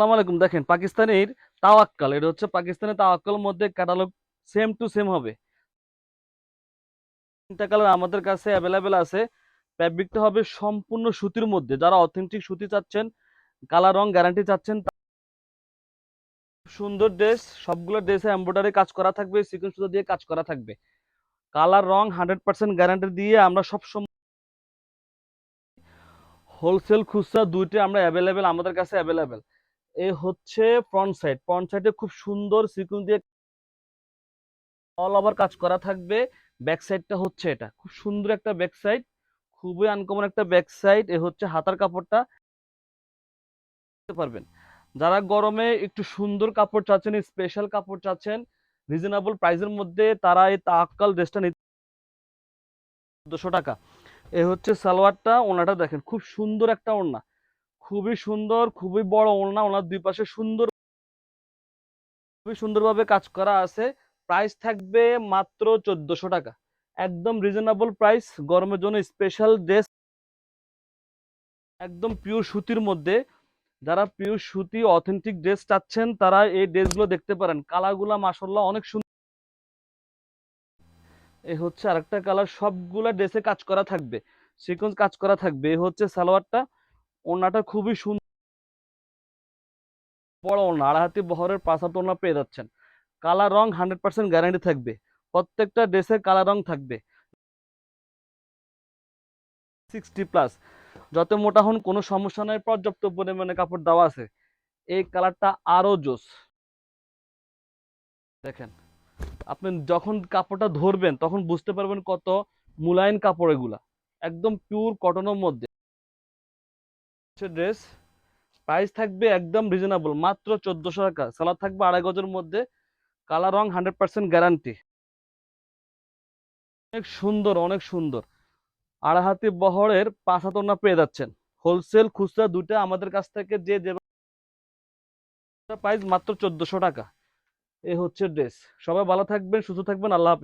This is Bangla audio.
আসসালামু আলাইকুম। দেখেন, পাকিস্তানের তাওয়াক্কাল, এটা হচ্ছে পাকিস্তানের তাওয়াক্কাল মধ্যে ক্যাটালগ সেম টু সেম হবে। তিনটা কালার আমাদের কাছে অ্যাভেলেবেল আছে। ফ্যাব্রিকটা হবে সম্পূর্ণ সুতির মধ্যে। যারা অথেন্টিক সুতি চাচ্ছেন, কালার, রং গ্যারান্টি চাচ্ছেন সুন্দর ড্রেস সবগুলো ড্রেসে এমব্রয়ডারি কাজ করা থাকবে সিকোয়েন্স সুতো দিয়ে কাজ করা থাকবে। কালার, রং হান্ড্রেড পার্সেন্ট গ্যারান্টি দিয়ে আমরা সব সময় হোলসেল খুচরা দুইটা আমরা অ্যাভেলেবেল আমাদের কাছে অ্যাভেলেবেল এই হচ্ছে ফ্রন্ট সাইড ফ্রন্ট সাইডে খুব সুন্দর সিকুয়েন্স দিয়ে অল ওভার কাজ করা থাকবে। ব্যাক সাইডটা হচ্ছে এটা। খুব সুন্দর একটা ব্যাক সাইড খুবই আনকমন একটা ব্যাক সাইড এ হচ্ছে হাতার কাপড়টা। পারবেন। যারা গরমে একটু সুন্দর কাপড় চাচ্ছেন স্পেশাল কাপড় চাচ্ছেন রিজনেবল প্রাইসের মধ্যে তারা এই তাক্কাল ড্রেসটা নিতে দুশো টাকা। এ হচ্ছে সালোয়ারটা, ওনাটা দেখেন, খুব সুন্দর একটা ওড়না। খুবই সুন্দর, খুবই বড় ওড়না। ওনার দুই পাশে সুন্দর, খুবই সুন্দরভাবে কাজ করা আছে। প্রাইস থাকবে মাত্র চোদ্দশো টাকা। একদম রিজনেবল প্রাইস গরমের জন্য স্পেশাল ড্রেস একদম পিওর সুতির মধ্যে। যারা পিওর সুতি অথেন্টিক ড্রেস চাচ্ছেন, তারা এই ড্রেসগুলো দেখতে পারেন। কালারগুলো মাসাল্লাহ অনেক সুন্দর এ হচ্ছে আরেকটা কালার। সবগুলা ড্রেসে কাজ করা থাকবে। সিকোয়েন্স কাজ করা থাকবে। এ হচ্ছে সালোয়ারটা। ওড়নাটা খুবই সুন্দর বড় ওড়না আড়াই হাতি বহরের পাঁচ ওড়না পেয়ে যাচ্ছেন। কালার রং হান্ড্রেড পার্সেন্ট গ্যারান্টি থাকবে। প্রত্যেকটা ড্রেসের কালার রং থাকবে। সিক্সটি প্লাস যত মোটা হন কোনো সমস্যা নাই, পর্যাপ্ত পরিমাণে কাপড় দেওয়া আছে। এই কালারটা আরও জোস। দেখেন, আপনি যখন কাপড়টা ধরবেন, তখন বুঝতে পারবেন কত মুলায়ন কাপড় এগুলা। একদম পিওর কটনের মধ্যে। ড্রেস প্রাইস থাকবে একদম রিজনেবল মাত্র চোদ্দশো টাকা। সালাদ থাকবে আড়াই গজের মধ্যে কালার রং হান্ড্রেড পার্সেন্ট গ্যারান্টি অনেক সুন্দর অনেক সুন্দর। আড়াই হাতি বহরের পাঁচ হাত পেয়ে যাচ্ছেন। হোলসেল খুচরা দুটো আমাদের কাছ থেকে যে যে প্রাইস মাত্র চোদ্দশো টাকা। এ হচ্ছে ড্রেস সবাই ভালো থাকবেন, সুস্থ থাকবেন, আল্লাহ হাফেজ।